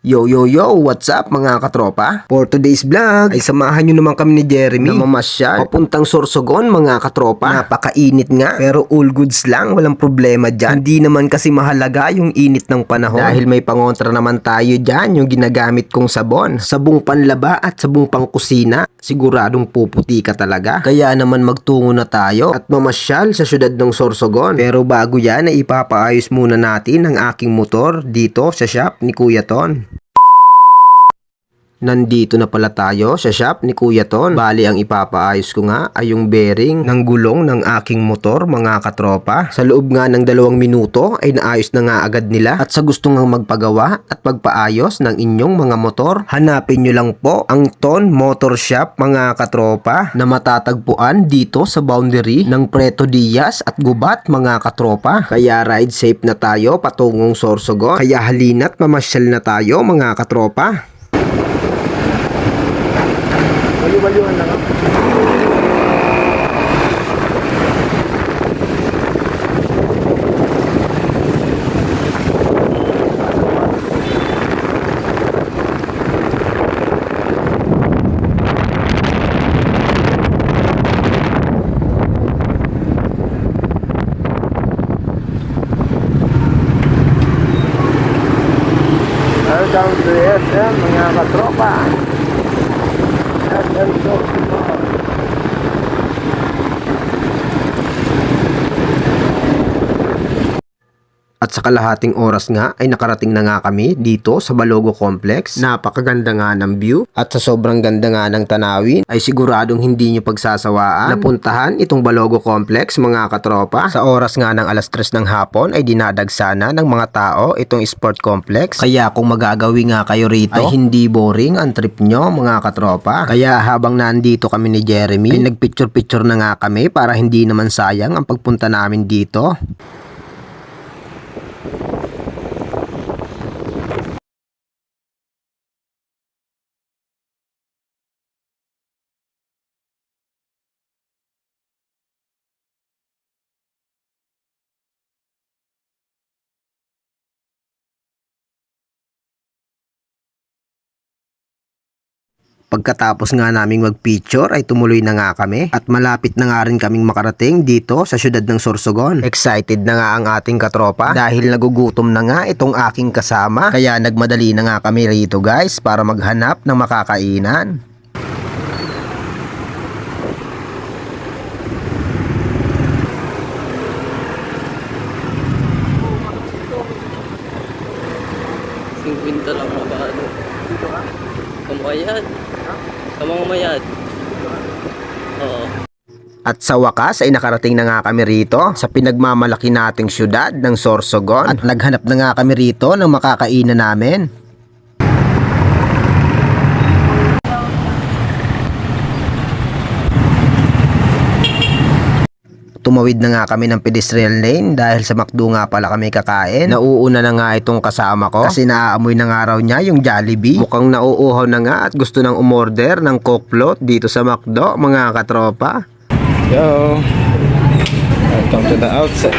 Yo yo yo, what's up mga katropa? For today's vlog ay samahan nyo naman kami ni Jeremy na mamasyal papuntang Sorsogon mga katropa. Napakainit nga pero all goods lang, walang problema dyan. Hindi naman kasi mahalaga yung init ng panahon dahil may pangontra naman tayo dyan yung ginagamit kong sabon. Sabong panlaba at sabong pangkusina. Siguradong puputi ka talaga. Kaya naman magtungo na tayo at mamasyal sa syudad ng Sorsogon. Pero bago yan ay ipapaayos muna natin ang aking motor dito sa shop ni Kuya Ton. Nandito na pala tayo sa shop ni Kuya Ton. Bali ang ipapaayos ko nga ay yung bearing ng gulong ng aking motor mga katropa. Sa loob nga ng dalawang minuto ay naayos na nga agad nila. At sa gusto nga magpagawa at pagpaayos ng inyong mga motor, hanapin nyo lang po ang Ton Motor Shop mga katropa na matatagpuan dito sa boundary ng Preto Diaz at Gubat mga katropa. Kaya ride safe na tayo patungong Sorsogon. Kaya halina't mamasyal na tayo mga katropa. Baliw-baliwan lang. ah. Welcome to SM mga katropa. SM Sorsogon. At sa kalahating oras nga ay nakarating na nga kami dito sa Balogo Complex. Napakaganda nga ng view at sa sobrang ganda nga ng tanawin ay siguradong hindi nyo pagsasawaan napuntahan itong Balogo Complex mga katropa. Sa oras nga ng alas 3 ng hapon ay dinadagsana ng mga tao itong sport complex. Kaya kung magagawi nga kayo rito ay hindi boring ang trip nyo mga katropa. Kaya habang nandito kami ni Jeremy ay nagpicture-picture na nga kami para hindi naman sayang ang pagpunta namin dito. Pagkatapos nga naming mag-picture ay tumuloy na nga kami at malapit na nga rin kaming makarating dito sa syudad ng Sorsogon. Excited na nga ang ating katropa dahil nagugutom na nga itong aking kasama kaya nagmadali na nga kami rito guys para maghanap ng makakainan. Singkwinta lang mga ano. Kamayad. Kamangmayad. Oo. At sa wakas ay nakarating na nga kami rito sa pinagmamalaki nating syudad ng Sorsogon at naghanap na nga kami rito ng makakainan namin. Tumawid na nga kami ng pedestrian lane dahil sa McDo nga pala kami kakain. Nauuna na nga itong kasama ko kasi naaamoy na nga raw niya yung Jollibee. Mukhang nauuhaw na nga at gusto nang umorder ng Coke float dito sa McDo mga katropa. Yo. Welcome to the outside.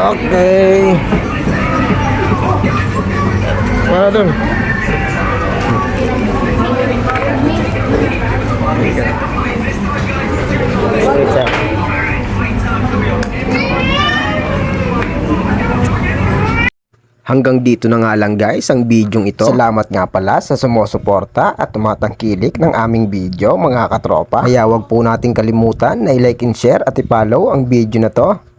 Okay. Mana tu? Hanggang dito na nga lang guys ang bidyong ito. Salamat nga pala sa sumusuporta at tumatangkilik ng aming video mga katropa. Kaya wag po nating kalimutan na i-like and share at i-follow ang video na to